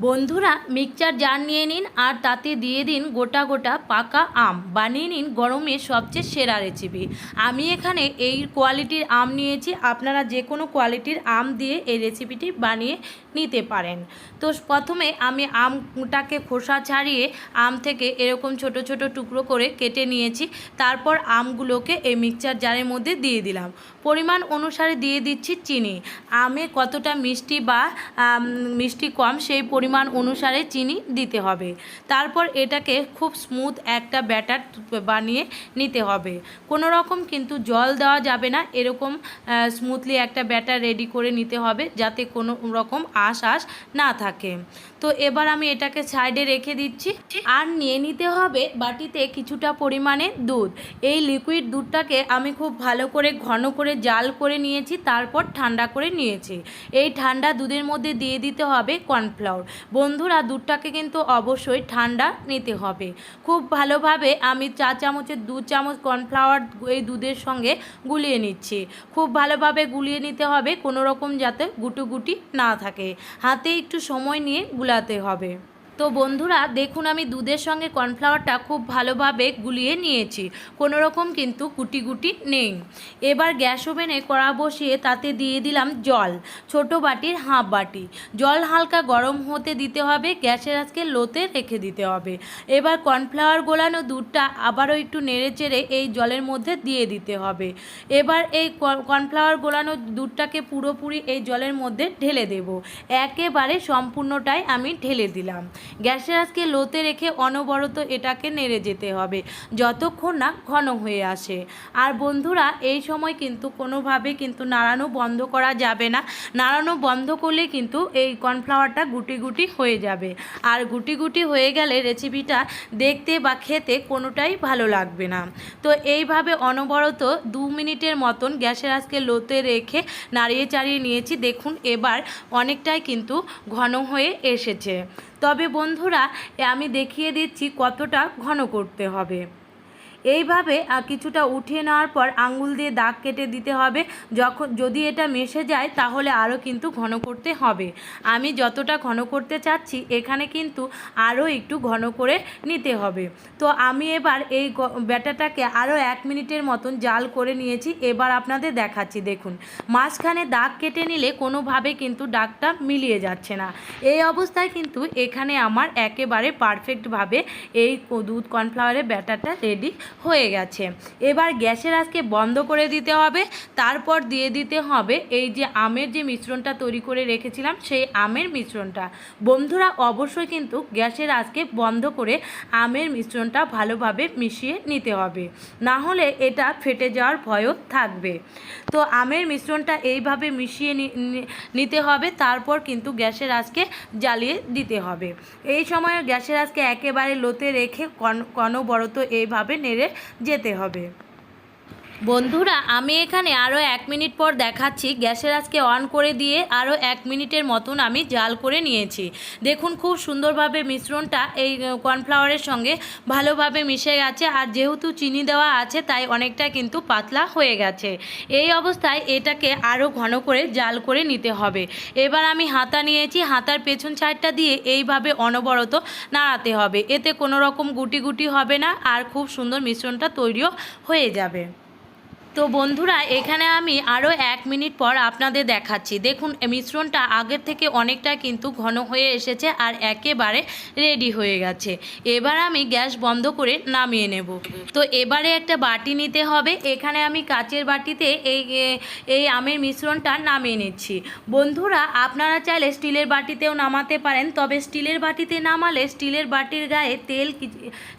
বন্ধুরা, mixture jar নিয়ে নিন আর তাতে দিয়ে দিন গোটা গোটা পাকা আম। বানিয়ে নিন গরমে সবচেয়ে সেরা রেসিপি আমি এখানে এই কোয়ালিটির আম নিয়েছি। আপনারা যে কোনো কোয়ালিটির আম দিয়ে এই রেসিপিটি বানিয়ে নিতে পারেন। তো প্রথমে আমি আমটাকে খোসা ছাড়িয়ে আম থেকে এরকম ছোট ছোট টুকরো করে কেটে নিয়েছি। তারপর আমগুলোকে এই মিক্সচার জারের মধ্যে দিয়ে দিলাম। পরিমাণ অনুসারে দিয়ে দিচ্ছি চিনি। আমে কতটা মিষ্টি বা মিষ্টি কম সেই পরিমাণ অনুসারে চিনি দিতে হবে। তারপর এটাকে খুব স্মুথ একটা ব্যাটার বানিয়ে নিতে হবে। কোনো রকম কিন্তু জল দেওয়া যাবে না। এরকম স্মুথলি একটা ব্যাটার রেডি করে নিতে হবে। যাতে কোনো রকম আঁশ আঁশ না থাকে। তো এবার আমি এটাকে সাইডে রেখে দিচ্ছি। আর নিয়ে নিতে হবে বাটিতে কিছুটা পরিমাণে দুধ। এই লিকুইড দুধটাকে আমি খুব ভালো করে, ঘন করে জাল করে নিয়েছি, তারপর ঠান্ডা করে নিয়েছি। এই ঠান্ডা দুধের মধ্যে দিয়ে দিতে হবে কর্নফ্লাওয়ার বন্ধুরা, দুধটাকে কিন্তু অবশ্যই ঠান্ডা নিতে হবে। খুব ভালোভাবে আমি চা চামচের, দু চামচ কর্নফ্লাওয়ার এই দুধের সঙ্গে গুলিয়ে নিচ্ছি। খুব ভালোভাবে গুলিয়ে নিতে হবে, কোনো রকম যাতে গুটুগুটি না থাকে। হাতে একটু সময় নিয়ে গুলাতে হবে। তো বন্ধুরা, দেখুন আমি দুধের সঙ্গে কর্নফ্লাওয়ারটা খুব ভালোভাবে গুলিয়ে নিয়েছি। কোনো রকম কিন্তু গুটি গুটি নেই। এবার গ্যাস ওভেনে কড়া বসিয়ে তাতে দিয়ে দিলাম জল, ছোট বাটির হাফ বাটি। জল হালকা গরম হতে দিতে হবে, গ্যাসের আজকে লোতে রেখে দিতে হবে। এবার কর্নফ্লাওয়ার গোলানো দুধটা আবারও একটু নেড়ে চেড়ে এই জলের মধ্যে দিয়ে দিতে হবে। এবার এই কর্নফ্লাওয়ার গোলানো দুধটাকে পুরোপুরি এই জলের মধ্যে ঢেলে দেব। একেবারে সম্পূর্ণটাই আমি ঢেলে দিলাম। গ্যাসের আজকে লোতে রেখে অনবরত এটাকে নেড়ে যেতে হবে, যতক্ষণ না ঘন হয়ে আসে। আর বন্ধুরা, এই সময় কিন্তু কোনোভাবে কিন্তু নাড়ানো বন্ধ করা যাবে না। নাড়ানো বন্ধ করলে কিন্তু এই কর্নফ্লাওয়ারটা গুটি গুটি হয়ে যাবে। আর গুটি গুটি হয়ে গেলে রেসিপিটা দেখতে বা খেতে কোনোটাই ভালো লাগবে না। তো এইভাবে অনবরত দু মিনিটের মতন গ্যাসের আজকে লোতে রেখে নাড়িয়ে চাড়িয়ে নিয়েছি। দেখুন, এবার অনেকটাই কিন্তু ঘন হয়ে এসেছে। তবে বন্ধুরা আমি দেখিয়ে দিচ্ছি কতটা ঘন করতে হবে। এইভাবে কিছুটা উঠিয়ে নেওয়ার পর আঙ্গুল দিয়ে দাগ কেটে দিতে হবে। যখন, যদি এটা মেশে যায়, তাহলে আরও কিন্তু ঘন করতে হবে। আমি যতটা ঘন করতে চাচ্ছি, এখানে কিন্তু আরও একটু ঘন করে নিতে হবে। তো আমি এবার এই ব্যাটাটাকে আরও এক মিনিটের মতন জাল করে নিয়েছি। এবার আপনাদের দেখাচ্ছি, দেখুন। মাঝখানে দাগ কেটে নিলে কোনোভাবে কিন্তু দাগটা মিলিয়ে যাচ্ছে না। এই অবস্থায় কিন্তু এখানে আমার একেবারে পারফেক্টভাবে এই দুধ কর্নফ্লাওয়ারের ব্যাটারটা রেডি হয়ে গেছে। এবার গ্যাসের আজকে বন্ধ করে দিতে হবে। তারপর দিয়ে দিতে হবে এই যে আমের যে মিশ্রণটা তৈরি করে রেখেছিলাম, সেই আমের মিশ্রণটা। বন্ধুরা, অবশ্যই কিন্তু গ্যাসের আজকে বন্ধ করে আমের মিশ্রণটা ভালোভাবে মিশিয়ে নিতে হবে। না হলে এটা ফেটে যাওয়ার ভয়ও থাকবে। তো আমের মিশ্রণটা এইভাবে মিশিয়ে নিতে হবে। তারপর কিন্তু গ্যাসের আজকে জ্বালিয়ে দিতে হবে। এই সময় গ্যাসের আজকে একেবারে লোতে রেখে কন- কনবরত এইভাবে নেড়ে যেতে হবে। বন্ধুরা, আমি এখানে আরও এক মিনিট পর দেখাচ্ছি। গ্যাসের আজকে অন করে দিয়ে আরও এক মিনিটের মতন আমি জাল করে নিয়েছি। দেখুন খুব সুন্দরভাবে মিশ্রণটা এই কর্নফ্লাওয়ারের সঙ্গে ভালোভাবে মিশে গেছে। আর যেহেতু চিনি দেওয়া আছে, তাই অনেকটা কিন্তু পাতলা হয়ে গেছে। এই অবস্থায় এটাকে আরও ঘন করে জাল করে নিতে হবে। এবার আমি হাতা নিয়েছি। হাতার পেছন সাইডটা দিয়ে এইভাবে অনবরত নাড়াতে হবে। এতে কোনো রকম গুটি গুটি হবে না। আর খুব সুন্দর মিশ্রণটা তৈরিও হয়ে যাবে। তো বন্ধুরা, এখানে আমি আরও এক মিনিট পর আপনাদের দেখাচ্ছি। দেখুন মিশ্রণটা আগের থেকে অনেকটা কিন্তু ঘন হয়ে এসেছে আর একেবারে রেডি হয়ে গেছে। এবার আমি গ্যাস বন্ধ করে নামিয়ে নেব। তো এবারে একটা বাটি নিতে হবে। এখানে আমি কাচের বাটিতে এই এই আমের মিশ্রণটা নামিয়ে নিচ্ছি। বন্ধুরা, আপনারা চাইলে স্টিলের বাটিতেও নামাতে পারেন, তবে স্টিলের বাটিতে নামালে স্টিলের বাটির গায়ে তেল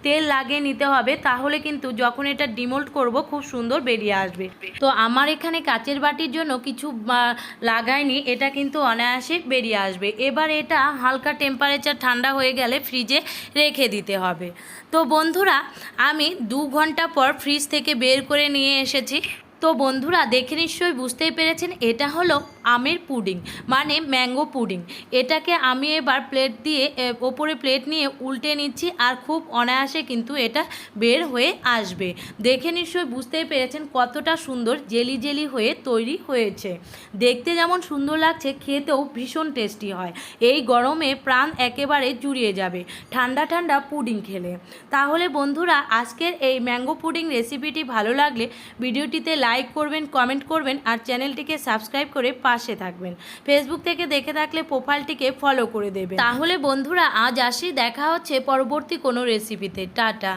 তেল লাগিয়ে নিতে হবে। তাহলে কিন্তু যখন এটা ডিমোল্ড করব, খুব সুন্দর বেরিয়ে আসবে। তো আমার এখানে কাচের বাটির জন্য কিছু লাগায়নি এটা কিন্তু অনায়াসে বেরিয়ে আসবে। এবার এটা হালকা টেম্পারেচার ঠান্ডা হয়ে গেলে ফ্রিজে রেখে দিতে হবে। তো বন্ধুরা, আমি দু ঘণ্টা পর ফ্রিজ থেকে বের করে নিয়ে এসেছি। তো বন্ধুরা, দেখে নিশ্চয়ই বুঝতেই পেরেছেন, এটা হলো আমের পুডিং মানে ম্যাঙ্গো পুডিং। এটাকে আমি এবার প্লেট দিয়ে ওপরে প্লেট নিয়ে উল্টে নিচ্ছি আর খুব অনায়াসে কিন্তু এটা বের হয়ে আসবে। দেখে নিশ্চয়ই বুঝতেই পেরেছেন কতটা সুন্দর জেলি জেলি হয়ে তৈরি হয়েছে। দেখতে যেমন সুন্দর লাগছে, খেতেও ভীষণ টেস্টি হয়। এই গরমে প্রাণ একেবারে জুড়িয়ে যাবে, ঠান্ডা ঠান্ডা পুডিং খেলে। তাহলে বন্ধুরা, আজকের এই ম্যাঙ্গো পুডিং রেসিপিটি ভালো লাগলে, ভিডিওটিতে লাইক করবেন কমেন্ট করবেন আর চ্যানেলটিকে সাবস্ক্রাইব করে পাশে থাকবেন। ফেসবুক থেকে দেখে থাকলে প্রোফাইলটিকে ফলো করে দেবেন। তাহলে বন্ধুরা, আজ আসি, দেখা হচ্ছে পরবর্তী কোনো রেসিপিতে টাটা।